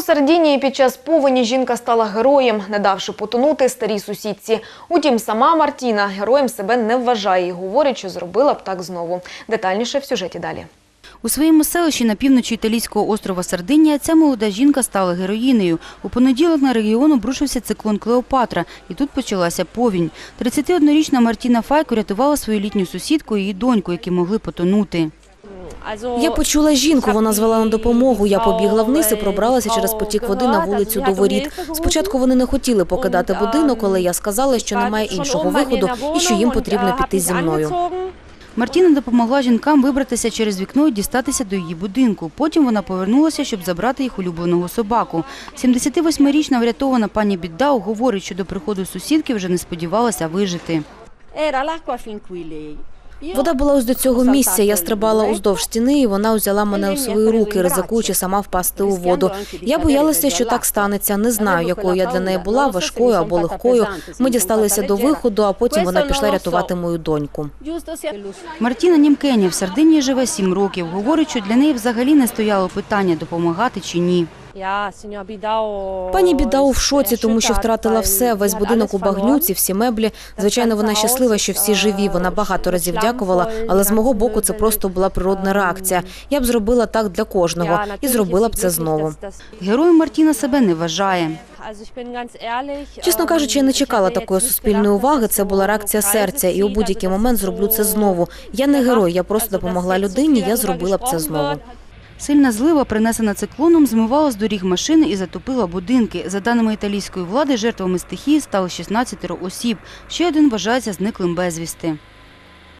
У Сардінії під час повені жінка стала героєм, не давши потонути старій сусідці. Утім, сама Мартіна героєм себе не вважає і говорить, що зробила б так знову. Детальніше в сюжеті далі. У своєму селищі на півночі італійського острова Сардинія ця молода жінка стала героїнею. У понеділок на регіон обрушився циклон Клеопатра, і тут почалася повінь. 31-річна Мартіна Файк урятувала свою літню сусідку і її доньку, які могли потонути. Я почула жінку, вона звела на допомогу. Я побігла вниз і пробралася через потік води на вулицю до воріт. Спочатку вони не хотіли покидати будинок, але я сказала, що немає іншого виходу і що їм потрібно піти зі мною. Мартіна допомогла жінкам вибратися через вікно і дістатися до її будинку. Потім вона повернулася, щоб забрати їх улюбленого собаку. 78-річна врятована пані Біддау говорить, що до приходу сусідки вже не сподівалася вижити. Вода була ось до цього місця. Я стрибала уздовж стіни, і вона взяла мене у свої руки, ризикуючи сама впасти у воду. Я боялася, що так станеться. Не знаю, якою я для неї була, важкою або легкою. Ми дісталися до виходу, а потім вона пішла рятувати мою доньку. Мартіна Німкені в Сардинії живе сім років. Говорить, що для неї взагалі не стояло питання, допомагати чи ні. Пані Бідау в шоці, тому що втратила все, весь будинок у багнюці, всі меблі. Звичайно, вона щаслива, що всі живі. Вона багато разів дякувала, але з мого боку це просто була природна реакція. Я б зробила так для кожного і зробила б це знову. Героєм Мартіна себе не вважає. Чесно кажучи, я не чекала такої суспільної уваги. Це була реакція серця, і у будь-який момент зроблю це знову. Я не герой, я просто допомогла людині. Я зробила б це знову. Сильна злива, принесена циклоном, змивала з доріг машини і затопила будинки. За даними італійської влади, жертвами стихії стало 16 осіб. Ще один вважається зниклим безвісти.